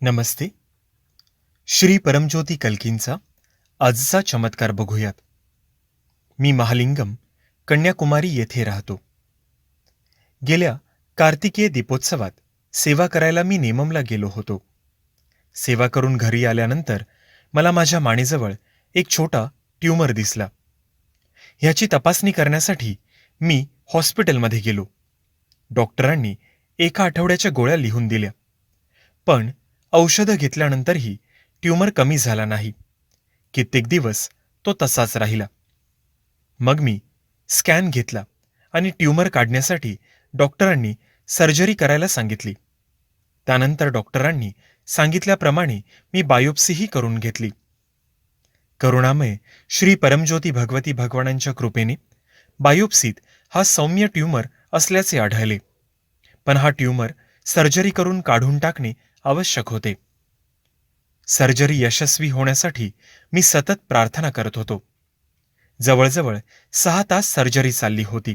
नमस्ते. श्री परमज्योती कल्कींचा आजचा चमत्कार बघूयात. मी महालिंगम कन्याकुमारी येथे राहतो. गेल्या कार्तिकीय दीपोत्सवात सेवा करायला मी नेममला गेलो होतो. सेवा करून घरी आल्यानंतर मला माझ्या मानेजवळ एक छोटा ट्यूमर दिसला. ह्याची तपासणी करण्यासाठी मी हॉस्पिटलमध्ये गेलो. डॉक्टरांनी एका आठवड्याच्या गोळ्या लिहून दिल्या. पण औषधं घेतल्यानंतरही ट्यूमर कमी झाला नाही. कित्येक दिवस तो तसाच राहिला. मग मी स्कॅन घेतला आणि ट्यूमर काढण्यासाठी डॉक्टरांनी सर्जरी करायला सांगितली. त्यानंतर डॉक्टरांनी सांगितल्याप्रमाणे मी बायोप्सीही करून घेतली. करुणामय श्री परमज्योती भगवती भगवानांच्या कृपेने बायोप्सीत हा सौम्य ट्यूमर असल्याचे आढळले. पण हा ट्यूमर सर्जरी करून काढून टाकणे आवश्यक होते. सर्जरी यशस्वी होण्यासाठी मी सतत प्रार्थना करत होतो. जवळजवळ सहा तास सर्जरी चालली होती.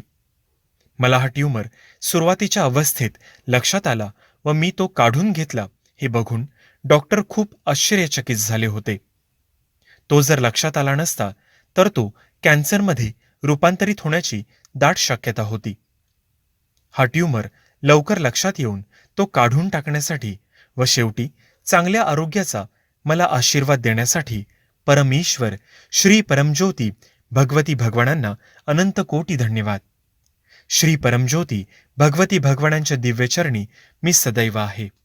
मला हा ट्यूमर सुरुवातीच्या अवस्थेत लक्षात आला व मी तो काढून घेतला. हे बघून डॉक्टर खूप आश्चर्यचकित झाले होते. तो जर लक्षात आला नसता तर तो कॅन्सरमध्ये रूपांतरित होण्याची दाट शक्यता होती. हा ट्यूमर लवकर लक्षात येऊन तो काढून टाकण्यासाठी व शेवटी चांगल्या आरोग्याचा मला आशीर्वाद देण्यासाठी परमेश्वर श्री परमज्योती भगवती भगवानांना अनंत कोटी धन्यवाद. श्री परमज्योती भगवती भगवानांच्या दिव्यचरणी मी सदैव आहे.